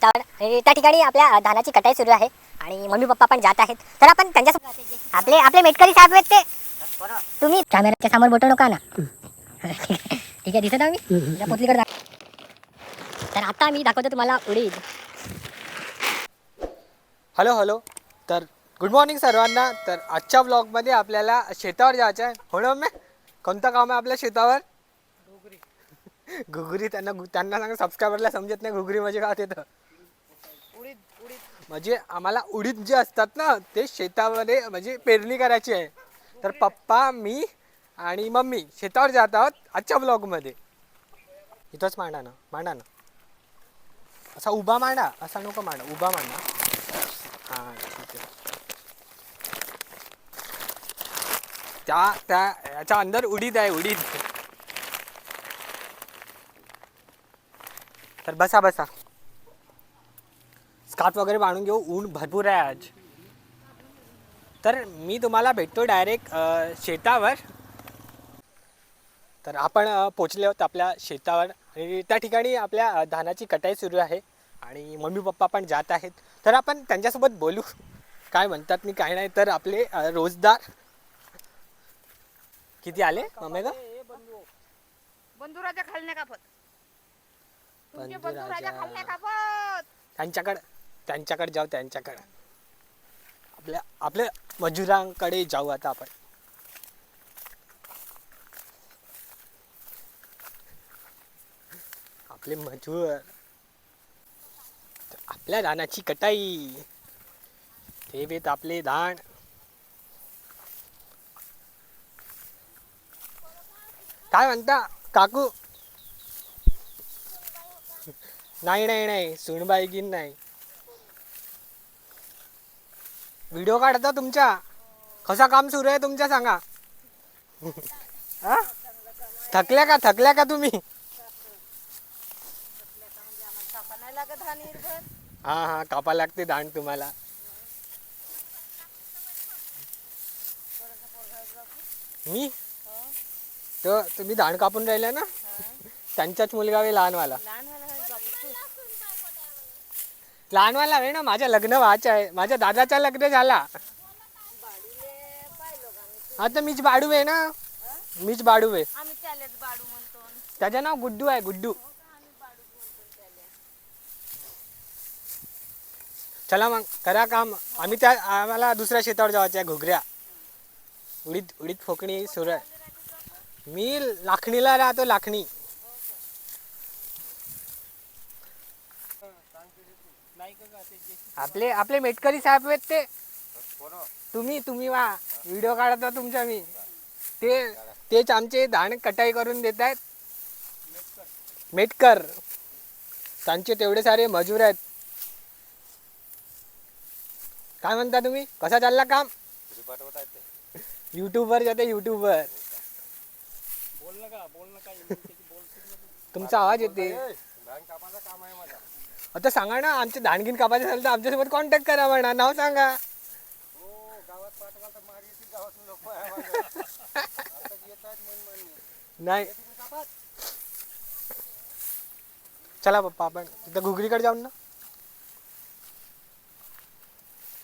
त्या ठिकाणी आपल्या धानाची कटाई सुरू आहे. आणि मम्मी पप्पा पण जात आहेत. तर आपण त्यांच्यासोबत आपले आपले मेटकरी साहेब आहेत ते. तुम्ही कॅमेऱ्याच्या समोर बोटो नका ना ठीक आहे दिसत त्या पोतलीकडे तर आता मी दाखवतो तुम्हाला उडीद. Hello hello. तर गुड मॉर्निंग सर्वांना. तर आजच्या ब्लॉगमध्ये आपल्याला शेतावर जायचं आहे. हो ना मम्मी? कोणतं काम आहे आपल्या शेतावर? घुगरी. घुगरी. त्यांना त्यांना सांगा सबस्क्रायबरला समजत नाही. घुगरी म्हणजे काय येतं उडीद उडीद म्हणजे आम्हाला उडीद जे असतात ना ते शेतामध्ये म्हणजे पेरणी करायची आहे. तर पप्पा मी आणि मम्मी शेतावर जात आहोत आजच्या ब्लॉगमध्ये इथंच मांडा ना मांडा ना. असा उभा मांडा असा नको मांडा उभा मांडा. हां ठीक आहे. त्या त्या याच्या अंदर उडीद आहे उडीद. तर बसा बसा. स्कार्फ वगैरे बांधून घेऊ ऊन भरपूर आहे आज. तर मी तुम्हाला भेटतो डायरेक्ट शेतावर. तर आपण पोचले आहोत आपल्या शेतावर. आणि त्या ठिकाणी आपल्या धानाची कटाई सुरू आहे. आणि मम्मी पप्पा पण जात आहेत. तर आपण त्यांच्यासोबत बोलू. काय म्हणतात मी काय नाही तर आपले रोजदार. किती आले मम्मी का बंधुराजा खालने तुमचे बंधुराजा. त्यांच्याकडे त्यांच्याकडे जाऊ त्यांच्याकडे. आपल्या आपल्या मजुरांकडे जाऊ आता आपण. आपले मजूर. आपल्या धानाची कटाई. ते बेत आपले धान काय म्हणता काकू? नाही नाही नाही. सुनबाई गिन नाही. व्हिडिओ काढता तुमच्या? कसा काम सुरू आहे तुमच्या सांगा. हा? थकल्या का? थकल्या का तुम्ही? हा हा हा कापा लागते दाण तुम्हाला. मी? तर तुम्ही दाण कापून राहिले ना? त्यांचाच मुलगा लहानवाला लहान वाला आहे बापू तू. लहानवाला आहे ना माझं लग्न व्हायचं आहे. माझ्या दादाचं लग्न झाला. आता मीच बाडू आहे ना. मीच बाडू आहे. त्याचं नाव गुड्डू आहे गुड्डू. चला मग करा काम. आम्ही त्या आम्हाला दुसऱ्या शेतावर जायचं आहे घुगऱ्या. उडीद उडीद फोकणी सुरू आहे. मी लाखणीला राहतो लाखणी. आपले आपले मेटकरी साहेब आहेत ते. तुम्ही तुम्ही वा. व्हिडिओ काढता तुमच्या मी. ते तेच आमचे धान कटाई करून देत आहेत. मेटकर. त्यांचे तेवढे सारे मजूर आहेत. काय म्हणता तुम्ही? कसा चालला काम? युट्यूबवर जाते युट्यूबवर तुमचा आवाज येते आता सांगा ना आमचे धानगीन कापायचे असेल तर आमच्यासोबत कॉन्टॅक्ट करा म्हणा. नाव सांगा. नाही. चला पप्पा आपण तिथं घुगरीकडे जाऊन ना.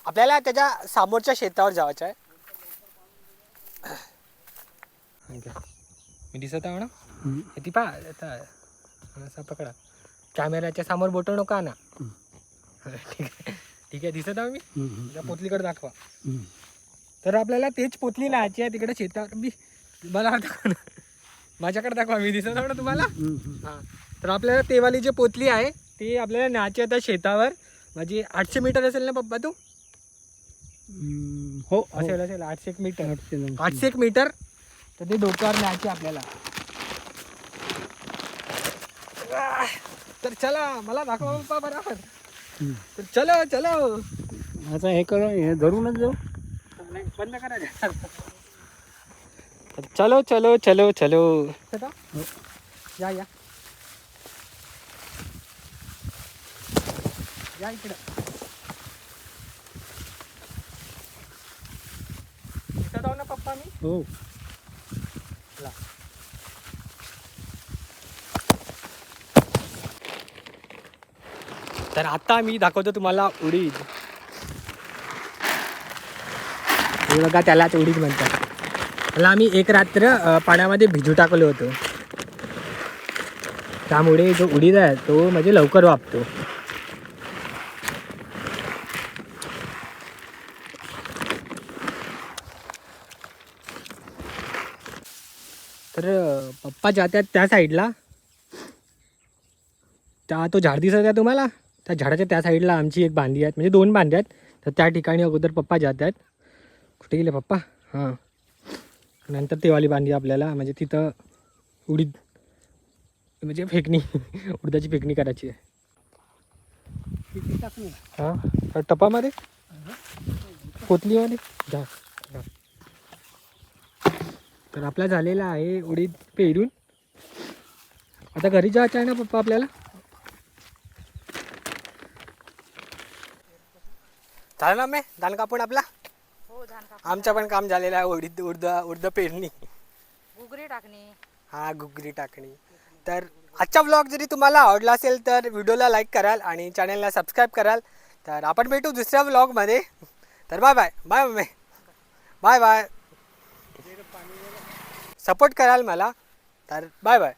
आपल्याला त्याच्या समोरच्या शेतावर जायचं आहे. मी दिसत आहे ना ती पा आता पकडा. कॅमेऱ्याच्या समोर बोटो नका ना ठीक आहे. ठीक आहे दिसत आहे मी? त्या पोतलीकडे दाखवा. तर आपल्याला तेच पोतली न्यायची आहे तिकडे शेतावर. मी मला दाखवा माझ्याकडे दाखवा मी दिसत आहे ना तुम्हाला? हां. तर आपल्याला तेवाली जी पोतली आहे ती आपल्याला न्यायची आहे त्या शेतावर. म्हणजे आठशे मीटर असेल ना पप्पा तू? हो असेल असेल. आठशे एक मीटर. आठशे एक मीटर. तर ते डोक्यावर न्यायचे आपल्याला आह, तर चला मला दाखवा पप्पा बरोबर. तर चलो चलो. आता हे करू हे धरूनच जाऊ. नाही बंद करा चलो चलो चलो चलो. या या. या इकडं. इथं जाऊ ना पप्पा मी? हो. ला. तर आता मी दाखवतो तुम्हाला उडीद. हे बघा त्यालाच उडीद म्हणतात. त्याला आम्ही एक रात्र पाण्यामध्ये भिजू टाकलो होतो. त्यामुळे जो उडीद आहे तो म्हणजे लवकर वापतो तर पप्पा जातात त्या साईडला त्या तो झाड दिसत आहे तुम्हाला? त्या झाडाच्या त्या साईडला आमची एक बांधी आहेत. म्हणजे दोन बांधी आहेत. तर त्या ठिकाणी अगोदर पप्पा जात आहेत. कुठे गेले पप्पा? हां. नंतर तेवाली बांधी आपल्याला म्हणजे तिथं उडीद म्हणजे फेकणी उडदाची फेकणी करायची आहे. हां. तर टपामध्ये? कोथलीमध्ये जा. तर आपला झालेला आहे उडीद पेरून. आता घरी जायचं आहे ना पप्पा आपल्याला? झालं ना मे? धान कापून आपला? हो धान काप आमचं पण काम झालेलं आहे उडीद उडद उडद पेरणी. घुगरी टाकणे. हा घुगरी टाकणी. तर आजचा ब्लॉग जरी तुम्हाला आवडला असेल तर व्हिडिओला लाईक कराल आणि चॅनलला सबस्क्राईब कराल. तर आपण भेटू दुसऱ्या ब्लॉगमध्ये तर bye bye bye mummy bye bye support कराल मला. तर बाय बाय